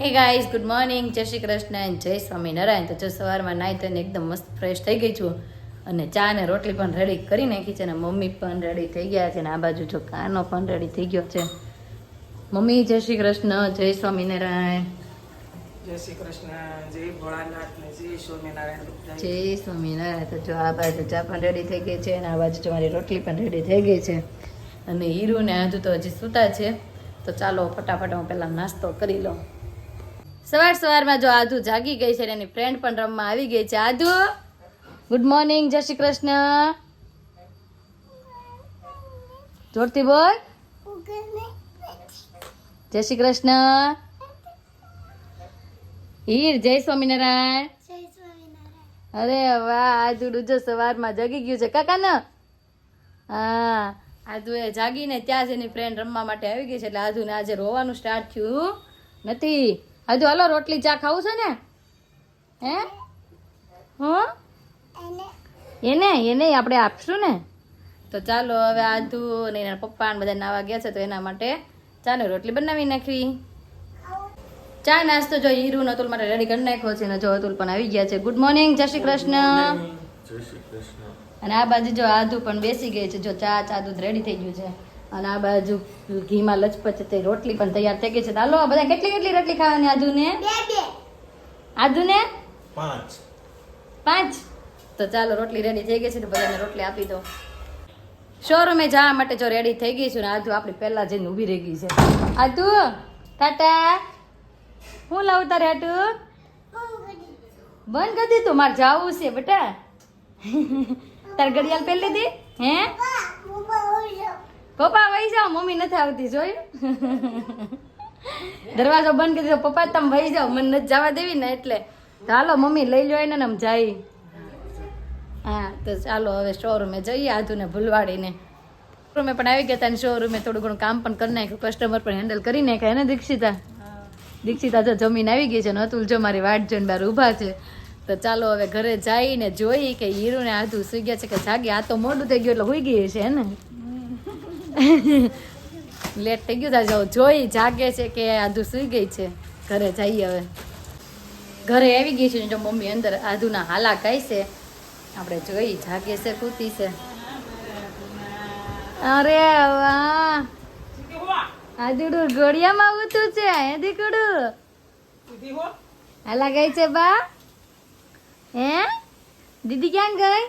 Hey guys good morning જય Shri Krishna and જય સ્વામિનારાયણ તો જો સવારમાં નાહી તને એકદમ મસ્ત ફ્રેશ થઈ ગઈ છું અને ચા ને રોટલી પણ રેડી કરી નાખી છે અને મમ્મી પણ રેડી થઈ ગયા છે અને આ બાજુ જો કાનો પણ રેડી થઈ ગયો છે. મમ્મી જય શ્રી કૃષ્ણ જય સ્વામિનારાયણ જય શ્રી કૃષ્ણ જય ભોળાનાથ જય સ્વામિનારાયણ જય સ્વામિનારાયણ તો જો આ બાજુ ચા પણ રેડી થઈ ગઈ છે અને આ બાજુ જો મારી રોટલી પણ રેડી થઈ ગઈ છે. અને હીરુ ને આજુ તો હજી સૂતા છે. તો ચાલો ફટાફટ હું પહેલાં નાસ્તો કરી લઉં. સવાર સવારમાં જો આધુ જાગી ગઈ છે એની ફ્રેન્ડ પણ રમવા આવી ગઈ છે. આધુ ગુડ મોર્નિંગ જય શ્રી કૃષ્ણ. જોરથી બોલ. જય શ્રી કૃષ્ણ. હીર, જય સ્વામિનારાયણ. અરે વાહ આજુ જો સવારમાં જાગી ગયું છે. કાકા ને હા આજુ એ જાગીને ત્યાં જ એની ફ્રેન્ડ રમવા માટે આવી ગઈ છે. એટલે આજુ ને આજે રોવાનું સ્ટાર્ટ થયું નથી. આજુ હલો રોટલી ચા ખાવું છે ને? હે? હું? એને. એને આપણે આપશું ને? તો ચાલો હવે આધુ અને એના પપ્પા ને બધા નાવા ગયા છે તો એના માટે ચાલો રોટલી બનાવી નાખવી ચા નાસ્તો જો હીરુ ને અતુલ માટે રેડી કરી નાખ્યો છે ને જો અતુલ પણ આવી ગયા છે. ગુડ મોર્નિંગ જય શ્રી કૃષ્ણ. અને આ બાજુ જો આધુ પણ બેસી ગઈ છે જો ચા ચા દૂધ રેડી થઈ ગયું છે. અને આ બાજુ ઘીમાં લચપચ તે રોટલી પણ તૈયાર થઈ ગઈ છે. તો હાલો બધા કેટલી કેટલી રોટલી ખાવાની આજુ ને આજુ ને પાંચ. પાંચ? તો ચાલો રોટલી રેડી થઈ ગઈ છે તો બધાને રોટલી આપી દો. શોરૂમે જવા માટે જો રેડી થઈ ગઈ છું ને આજુ આપણી પહેલા જઈને ઊભી રહી ગઈ છે. આજુ ટાટા. હું લાવું તારે આટુ બંધ કરી દીધું મારે જાવું છે બેટા. તાર ઘડિયાળ પહેરી લીધી હે? પપ્પા વહી જાઓ, મમ્મી નથી આવતી, જોયું? દરવાજો બંધ કરી દીધો, પપ્પા તમે વહી જાઓ, મને નથી જવા દેવી ને એટલે. હાલો, મમ્મી લઈ લો એને આમ જાય હા, તો ચાલો, હવે શોરૂમે જઈએ, આધુને ભૂલવાડીને. શોરૂમે પણ આવી ગયા હતા શોરૂમે થોડું ઘણું કામ પણ કરી નાખ્યું કસ્ટમર પણ હેન્ડલ કરી નાખ્યા એને દીક્ષિતા? દીક્ષિતા જો જમીન આવી ગઈ છે ને અતુલ જો મારી વાટ જોઈને બાર ઊભા છે. તો ચાલો, હવે ઘરે જઈને જોઈ કે હીરુને આધુ સુઈ ગયા છે કે જાગી, આ તો મોડું થઈ ગયું એટલે હોઈ ગઈ છે ને? લેટ થઈ ગયું જાઓ જોઈ જાગે છે કે આધુ સુઈ ગઈ છે. ઘરે જઈએ હવે. ઘરે આવી ગઈ છે જો મમ્મી અંદર આધુના હાલા ગાય છે. આપણે જોઈ જાગે છે કૂતી છે. અરે વાહ! આદુડું ઘોડિયામાં ઉતું છે હે દીકડું? હાલા ગઈ છે બા? હે? દીદી ક્યાં ગઈ?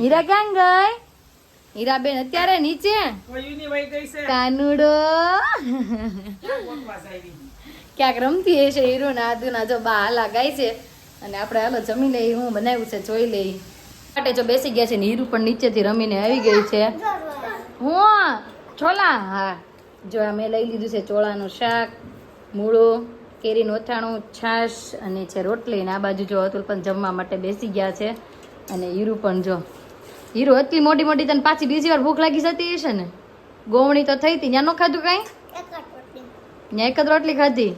હીરા ક્યાં ગઈ? હીરાબેન અત્યારે નીચે? કાનુડો? ક્યાંક રમતી હશે હીરો ને આદુ ના જો બા હાલા ગાય છે. અને આપણે હાલો જમી લઈ હું બનાવ્યું છે જોઈ લઈ માટે જો બેસી ગયા છે ને હીરું પણ નીચેથી રમીને આવી ગઈ છે. હું છોલા? હા. જો આ મેં લઈ લીધું છે ચોળાનું શાક મૂળો કેરીનું અથાણું છાશ અને છે રોટલી ને આ બાજુ જો અતુલ પણ જમવા માટે બેસી ગયા છે. અને હીરું પણ જો હીરો એટલી મોટી મોટી તને પાછી બીજી વાર ભૂખ લાગી જતી હશે ને? ગોવણી તો થઈ હતી ત્યાં નો ખાધું કાંઈ? ત્યાં એક જ રોટલી ખાધી?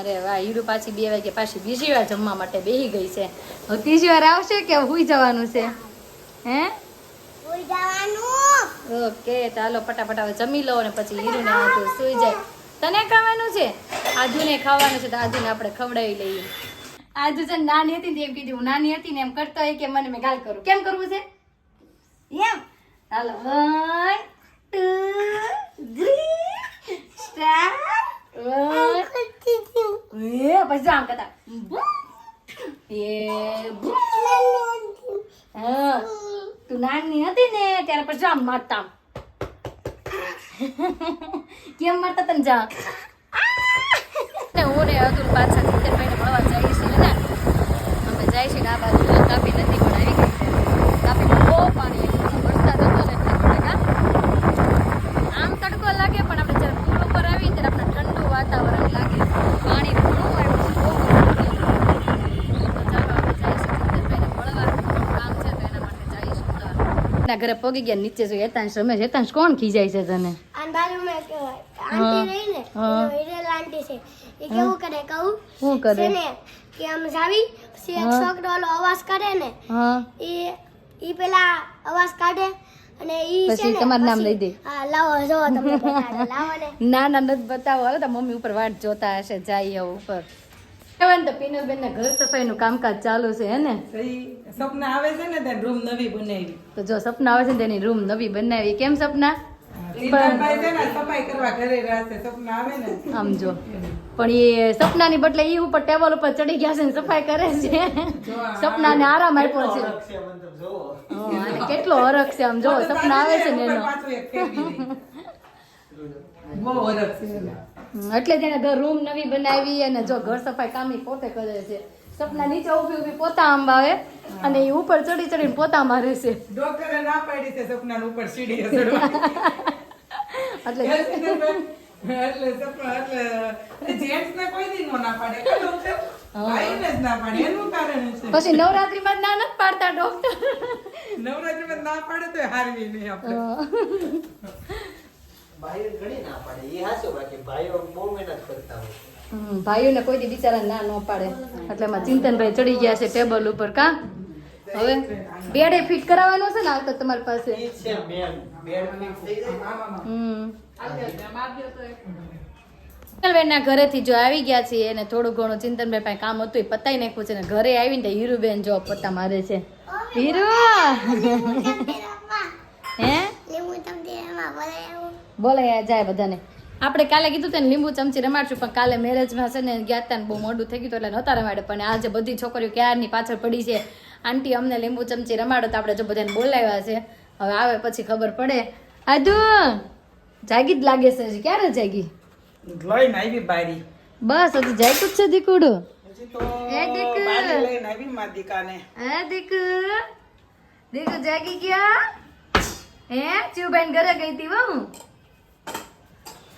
અરે વાહ હીરો પાછી બે વાગે પાછી બીજી વાર જમવા માટે બેસી ગઈ છે. હવે ત્રીજી વાર આવશે કે હુઈ જવાનું છે? હે? ઓકે ચાલો ફટાફટ હવે જમી લો અને પછી હીરુને આધુ સુઈ જાય. તને ખાવાનું છે? આધુને ખાવાનું છે તો આધુને આપણે ખવડાવી લઈએ. આજુ છે નાની હતી ને એમ કીધું હું નાની હતી ને એમ કરતો હોય કે મને મેં ગાલ કરું. કેમ કરવું છે? એમ ચાલો one two three start one એ પછી આમ કરતા એ હા તું નાની હતી ને ત્યારે પછી આમ મારતા. કેમ મારતા તને જા હું ને અતુલ પાછા જીતેનભાઈને મળવા જઈએ છીએ અમે જાય છે આ બાજુ તાપી નદી પણ આવી બહુ પાણી આવી ગયું છે. વરસાદ હતો ને એટલે થોડાક આમ તડકો લાગે પણ આપણે જ્યારે પુલ ઉપર આવી ત્યારે આપણે ઠંડુ વાતાવરણ લાગે પાણી ઘણું આવ્યું છે બહુ ગરમી તો ચાલો આપણે જઈશું જીતેનભાઈને મળવા થોડું કામ છે તો એના માટે જઈશું તો એના ઘરે પગી ગયા નીચે જો હેતાંશ રમે હેતાંશ કોણ ખીજાય છે તને કહેવાય હા. આંટી રહી ને હિરેલ આંટી છે એ કેવું કરે કહું શું કરે છે ને કે આમ જાવી પછી એક. છોકરો ઓલો અવાજ કાઢે ને હા એ ઈ પેલા અવાજ કાઢે અને ઈ પછી ને, તમારું નામ લઈ દે. હા લાવો જો તમને. લાવો ને ના ના નથી બતાવો હવે તો મમ્મી ઉપર વાટ જોતા હશે જાય ઉપર કહેવાય ને તો પીનલબેન ને ઘર સફાઈ કામકાજ ચાલુ છે હે ને? તો સપના આવે છે ને ત્યાં રૂમ નવી બનાવી. તો જો સપના આવે છે ને તેની રૂમ નવી બનાવી. કેમ સપના? સીતાભાઈ છે ને સફાઈ કરવા ઘરે રહેશે સપના આવે ને? આમ જો. પણ એ સપનાની બદલે એ ઉપર ટેબલ ઉપર ચડી ગયા છે ને સફાઈ કરે છે. સપનાને આરામ આપ્યો છે. કેટલો હરખ છે આમ જો. સપના આવે છે ને એનો. બહુ હરખ છે. એટલે તેને ઘર રૂમ નવી બનાવી અને જો ઘર સફાઈ કામી પોતે કરે છે. સપના નીચે ઊભી ઊભી પોતા અંબાવે અને એ ઉપર ચડી ચડીને પોતા મારે છે ડોક્ટરે ના પાડી છે સપના ઉપર સીડી એટલે એટલે એટલે જેન્ટ્સ ને કોઈ દી ના પાડે. પછી નવરાત્રીમાં જ ના નથી પાડતા ડોક્ટર? નવરાત્રીમાં ના પાડે તો હારવી નહીં આપણે ભાઈઓ ઘણી ના પાડે એ હાચું બાકી ભાઈઓ બહુ મહેનત કરતા હોય ભાઈઓને કોઈ દી બિચારા ના ન પાડે. એટલે એમાં ચિંતનભાઈ ચડી ગયા છે ટેબલ ઉપર કા? હવે બેડે ફિટ કરાવવાનો છે ને આ તમારી પાસે? ચિંતનબેનના ઘરેથી જો આવી ગયા છીએ અને થોડું ઘણું ચિંતનભાઈ પાસે કામ હતું એ પતાઈ નાખ્યું છે ને ઘરે આવીને હીરુબેન જો પત્તા મારે છે. હીરુ! હે. બોલાય જાય બધાને. આપણે કાલે કીધું તેને લીંબુ ચમચી રમાડશું પણ કાલે મેરેજમાં છે ને ગયા હતા ને બહુ મોડું થઈ ગયું એટલે નહોતા રમાડે. પણ આજે બધી છોકરીઓ ક્યારની પાછળ પડી છે આંટી અમને લીંબુ ચમચી રમાડો તો આપણે જો બધાને બોલાવ્યા છે. હવે આવે પછી ખબર પડે. આદુ જાગી જ લાગે છે. ક્યારે જાગી? લઈને આવી બારી. બસ હજી જાગ્યું જ છે દીકુડું. તો એ દીકુ. લઈને આવી દીકાને. હે દીકુ? દીકુ જાગી ગયા? હે? ચિવભાઈ ઘરે ગઈ હતી હો હું?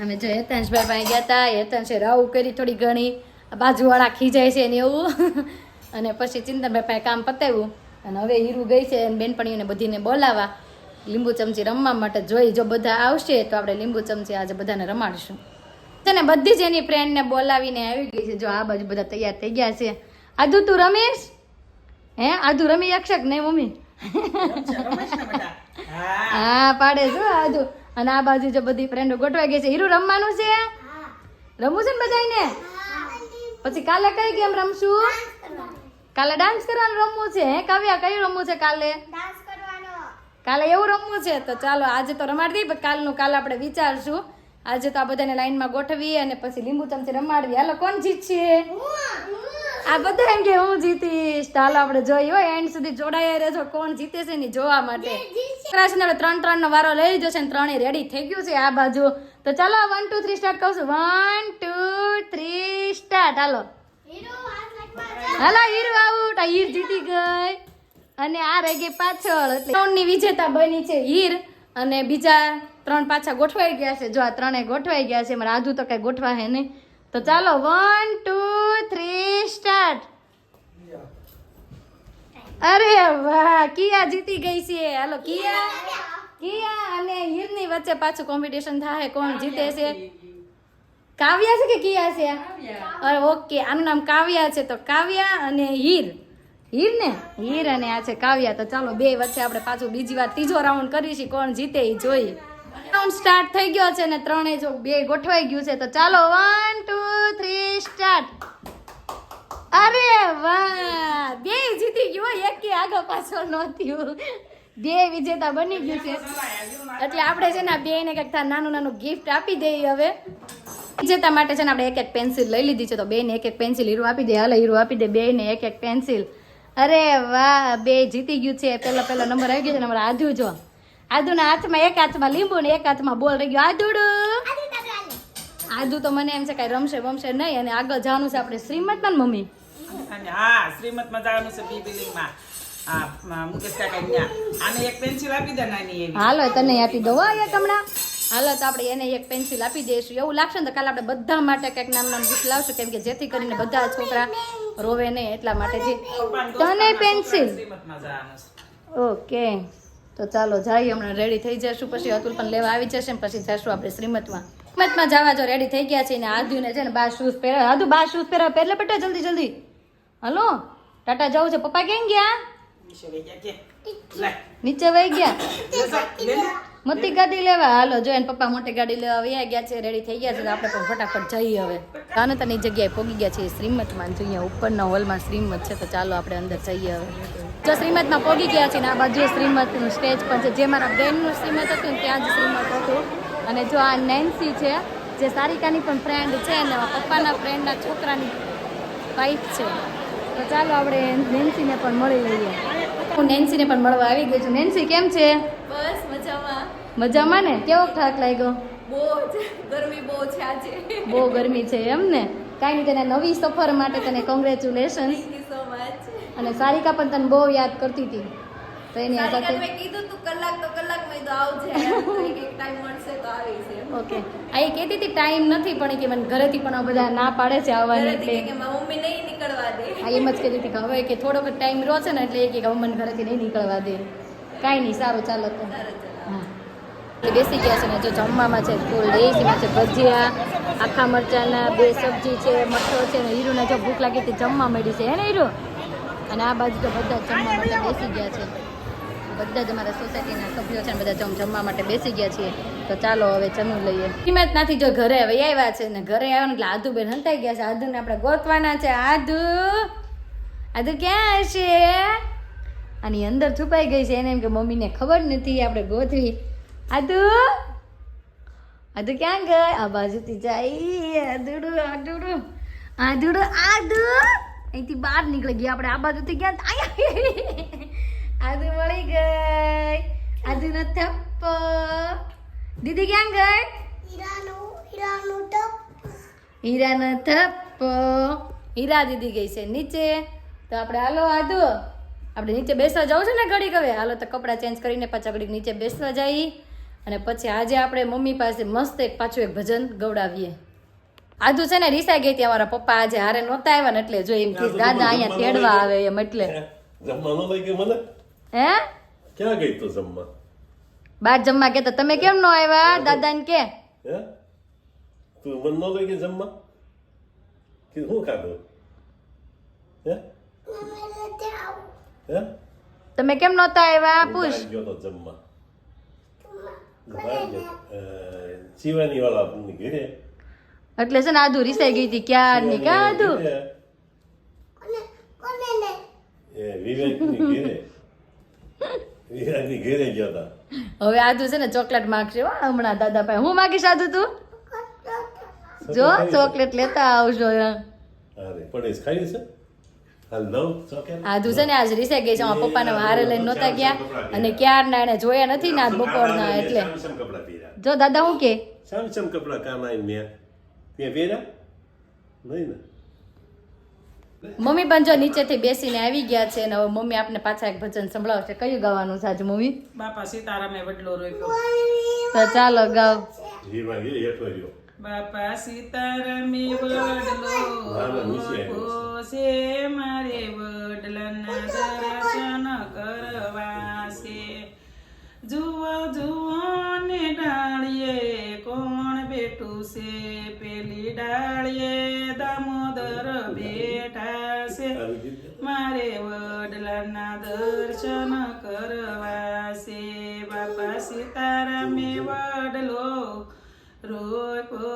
અમે જો હેતાંશભાઈ પાસે ગયા હતા હેતાંશે રાવ કરી થોડી ઘણી આ બાજુવાળા ખીજાય છે ને એવું. અને પછી ચિંતનભાઈ પાસે કામ પતાવ્યું. અને હવે હીરુ ગઈ છે અને બેનપણીઓને બધીને બોલાવા લીંબુ ચમચી રમવા માટે જોઈ જો બધા આવશે તો આપણે લીંબુ ચમચી આજે બધાને રમાડીશું. છે ને બધી જ એની ફ્રેન્ડને બોલાવીને આવી ગઈ છે. જો આ બાજુ બધા તૈયાર થઈ ગયા છે. આધુ તું રમીશ? હે આધુ રમી શકશે કે નહીં મમ્મી? હા પાડે જો આદુ. અને આ બાજુ જો બધી ફ્રેન્ડો ગોઠવાઈ ગઈ છે હીરું રમવાનું છે? રમવું છે ને બધાને પછી કાલે કઈ ગેમ રમશું? કાલે ડાન્સ કરવાનું રમવું છે? હે કાવ્યા કયું રમવું છે કાલે? કાલે એવું રમવું છે? તો ચાલો આજે તો રમાડી દઈએ પણ કાલનું કાલે આપણે વિચારશું. આજે તો આ બધાને લાઈનમાં ગોઠવીએ અને પછી લીંબુ ચમચી રમાડવી. હાલો કોણ જીતશે? આ બધા એમ કે હું જીતીશ. હાલો આપણે જોઈએ હોય એન્ડ સુધી જોડાયા રહેજો કોણ જીતે છે ને જોવા માટે? કૃષ્ણ આપણે ત્રણ ત્રણ નો વારો લઈ જશે ને ત્રણે રેડી થઈ ગયું છે આ બાજુ. તો ચાલો વન ટુ થ્રી સ્ટાર્ટ કહું છું. વન ટુ થ્રી સ્ટાર્ટ હાલો. હાલો હીર આઉટ આ હીર જીતી ગઈ. અને આ રહી ગઈ પાછળ. એટલે ત્રણની વિજેતા બની છે હીર. અને બીજા ત્રણ પાછા ગોઠવાઈ ગયા છે. જો આ ત્રણે ગોઠવાઈ ગયા છે મારા આજુ તો કઈ ગોઠવા હે નહીં. તો ચાલો વન ટુ થ્રી સ્ટાર્ટ અરે વાહ કિયા જીતી ગઈ છે. હાલો કિયા. કિયા અને હીરની વચ્ચે પાછું કોમ્પિટિશન થાય કોણ જીતે છે? કાવ્યા છે કે કિયા છે? અરે ઓકે આનું નામ કાવ્યા છે. તો કાવ્યા અને હીર. હીર ને? હીર અને આ છે કાવ્યા. તો ચાલો બે વચ્ચે આપણે પાછું બીજી વાર ત્રીજો રાઉન્ડ કરીશું. કોણ જીતે એ જોઈએ. રાઉન્ડ સ્ટાર્ટ થઈ ગયો છે ને ત્રણેય જો બે ગોઠવાઈ ગયું છે. તો ચાલો વન ટુ થ્રી સ્ટાર્ટ અરે વાહ. બે જીતી ગયો, એક કે આગળ પાછળ ન થયું. બે વિજેતા બની ગયું છે. એટલે આપણે છે ને બે ને કંઈક થાય નાનું નાનું ગિફ્ટ આપી દઈએ હવે. વિજેતા માટે છે ને આપણે એક એક પેન્સિલ લઈ લીધી છે. તો બેને એક એક પેન્સિલ હીરો આપી દે, હાલ હીરો આપી દે બેને એક એક પેન્સિલ અરે વાહ, બે જીતી ગયું છે. પહેલો પહેલો નંબર આવી ગયો છે નંબર આધુ જો. આધુના હાથમાં, એક હાથમાં લીંબુ ને એક હાથમાં બોલ રહી ગયો. આધુડું આધુ તો મને એમ છે કઈ રમશે બમશે નહીં અને આગળ જવાનું છે આપણે શ્રીમતમાં મમ્મી. હા શ્રીમતમાં જવાનું છે બી બિલ્ડિંગમાં હાલો તને આપી દો એક હમણાં હાલો તો આપણે એને એક પેન્સિલ આપી દઈશું. એવું લાગશે ને તો કાલે આપણે બધા માટે કંઈક નામ નામ ગીત લાવશું કેમ કે જેથી કરીને બધા છોકરા રોવે નહીં એટલા પપ્પાને તને પેન્સિલ? ઓકે. તો ચાલો જઈએ હમણાં રેડી થઈ જશું પછી અતુલ પણ લેવા આવી જશે પછી જશું આપણે શ્રીમતમાં. શ્રીમતમાં જવા જો રેડી થઈ ગયા છે ને આદુને છે ને બા શૂઝ પહેરા આદુ બા શૂઝ પહેરા પહેરલે બેટા જલ્દી જલ્દી. હલો ટાટા જવું છે. પપ્પા કેમ ગયા? વિશે વહી ગયા કે? લે. નીચે વહી ગયા. મોટી ગાડી લેવા. હાલો જો એને પપ્પા મોટી ગાડી લેવા વયા ગયા છે રેડી થઈ ગયા છે તો આપણે પણ ફટાફટ જઈએ હવે. કાનતાની જગ્યાએ પોગી ગયા છે શ્રીમતમાં જો અહીંયા ઉપરના હોલમાં શ્રીમત છે તો ચાલો આપણે અંદર જઈએ હવે. જો શ્રીમતમાં પોગી ગયા છે ને આ બાજુ શ્રીમતનું સ્ટેજ પણ છે. જે મારા બેનનું શ્રીમત હતું ને ત્યાં જ શ્રીમત હતું. અને જો આ નેન્સી છે જે સારિકાની પણ ફ્રેન્ડ છે અને પપ્પાના ફ્રેન્ડના છોકરાની વાઈફ છે. તો ચાલો આપણે નેન્સીને પણ મળી લઈએ. હું નેન્સીને પણ મળવા આવી ગઈ છું. નેન્સી કેમ છે? બસ મજામાં. મજામાં ને? કેવો થાક લાગ્યો? બહુ ગરમી બહુ છે આજે. બહુ ગરમી છે એમ ને? કાંઈ નહીં તને નવી સફર માટે તને કોંગ્રેચ્યુલેશન સો મચ અને સારિકા પણ તને બહુ યાદ કરતી હતી. તો એની આ સાથે મેં કીધું તું કલાક તો તો આવજે તો ટાઈમ મળશે તો આવીશ ઓકે. આ એ કહેતી હતી ટાઈમ નથી પણ કે મને ઘરેથી પણ બધા ના પાડે છે આવવાની એટલે. કે કે મારી મમ્મી નહીં નીકળવા દે. આ એમ જ કહેતી હતી કે હવે કે થોડોક ટાઈમ રહ્યો છે ને એટલે કે હવે મને ઘરેથી નહીં નીકળવા દે. કાંઈ નહીં સારું ચાલો તો. હા. બેસી ગયા છે ને જો જમવામાં છે ફૂલ ડેસીમાં છે ભજીયા આખા મરચાના બે સબ્જી છે મઠો છે ને હીરુને જો ભૂખ લાગી હતી જમવા મળી છે. હે ને હીરુ? અને આ બાજુ તો બધા જમવા માટે બેસી ગયા છે. બધા જ અમારા સોસાયટીના સભ્યો છે બધા જમ જમવા માટે બેસી ગયા છીએ. તો ચાલો હવે જમી લઈએ. કિંમત નથી જો ઘરે હવે આવ્યા છે ને ઘરે આવ્યા એટલે આદુ બેન હંતાઈ ગયા છે. આદુને આપણે ગોતવાના છે. આદુ આદુ ક્યાં હશે આની અંદર છુપાઈ ગઈ છે. એને એમ કે મમ્મીને ખબર નથી, આપણે ગોતવી. આદુ આદુ ક્યાં ગઈ? આ બાજુથી જાય. આદુડું આદુડું આદુડું, આદુ. અહીંથી બહાર નીકળી ગયા. આપણે આ બાજુથી ગયા આદુ મળી ગઈ આદુનો થપ્પો દીદી ક્યાં ગઈ હીરાનું થપ્પો હીરા દીદી ગઈ છે નીચે તો આપણે હાલો આદુ આપણે નીચે બેસવા જવું છે ને ઘડીક હવે હાલો તો કપડાં ચેન્જ કરીને પાછા ઘડીક નીચે બેસવા જઈએ અને પછી આજે આપણે મમ્મી પાસે મસ્ત એક પાછું એક ભજન ગવડાવીએ આદુ છે ને રીસાઈ ગઈ હતી અમારા પપ્પા આજે હારે નહોતા આવ્યા ને એટલે જો એમ દાદા અહીંયા તેડવા આવે એમ એટલે જમવા ન લઈ ગઈ મને હે? ક્યાં ગઈ તું જમવા? બાર જમવા કે તમે કેમ નો આવ્યા? દાદાને કે. હે? તું મન નો લઈ કે જમવા? કે હું ખાધું? હે? હે? તમે કેમ નહોતા આવ્યા? પૂછ. ગયો તો જમવા. જીવાની વાળા ઘરે. એટલે છે ને આધુ રીસાઈ ગઈ હતી. ક્યારની કાધુ વિવેકની કોને ને એ વિવેકની ઘરે. વિવેકની ઘેરે ગયા હતા હવે આદુ છે ને ચોકલેટ માગશે હો હમણાં દાદા પાસે. હું માગીશ આદુ તું જો ચોકલેટ લેતા આવજો અરે પણ ખાઈ છે આદુ છે ને આજ રીસે ગઈ છે પપ્પાને હારે લઈને નહોતા ગયા. અને ક્યારના એને જોયા નથી ને આજ બપોરના એટલે. જો દાદા હું કે? શામ કપડા કામ આવીને મેં. ત્યાં પહેર્યા નહીં ને? મમ્મી પણ જો નીચેથી બેસીને આવી ગયા છે અને હવે મમ્મી આપને પાછા એક ભજન સંભળાવશે. કયું ગાવાનું છે આજે મમ્મી? બાપા સીતારામે વડલો રોક્યો તો ચાલો ગાવ. બાપા સીતારામે વડલો છે મારે વડલાના દર્શન કરવા છે જુઓ જુઓ ને ડાળીએ કોણ બેઠું છે? વડલાના દર્શન કરવા છે બાપા સીતારામે વડલો રોપો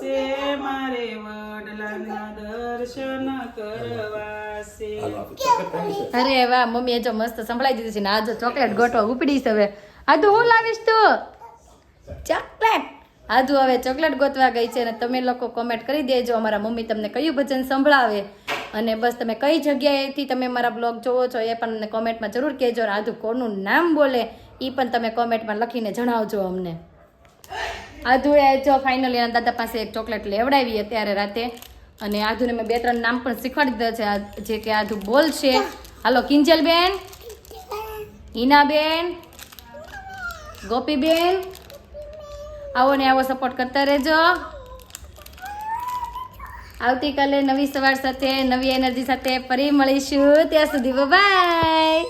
છે મારે વડલાના દર્શન કરવા છે છે અરે વાહ મમ્મીએ જો મસ્ત સંભળાઈ દીધું છે. ને આ જો ચોકલેટ ઉપડી ઉપડીશ હવે આદુ હું લાવીશ તું. ચોકલેટ. આદુ હવે ચોકલેટ ગોતવા ગઈ છે અને તમે લોકો કોમેન્ટ કરી દેજો, અમારા મમ્મી તમને કયું ભજન સંભળાવે. અને બસ તમે કઈ જગ્યાએથી તમે મારા બ્લોગ જોવો છો એ પણ મને કોમેન્ટમાં જરૂર કહેજો અને આધુ કોનું નામ બોલે એ પણ તમે કોમેન્ટમાં લખીને જણાવજો અમને. આધુએ જો ફાઇનલી એના દાદા પાસે એક ચોકલેટ લેવડાવી અત્યારે રાતે. અને આધુને મેં બે ત્રણ નામ પણ શીખવાડી દીધા છે જે કે આધુ બોલશે. હાલો, કિંજલબેન, હિનાબેન, ગોપીબેન આવો ને આવો સપોર્ટ કરતા રહેજો. આવતીકાલે નવી સવાર સાથે, નવી એનર્જી સાથે ફરી મળીશું. ત્યાં સુધી બાય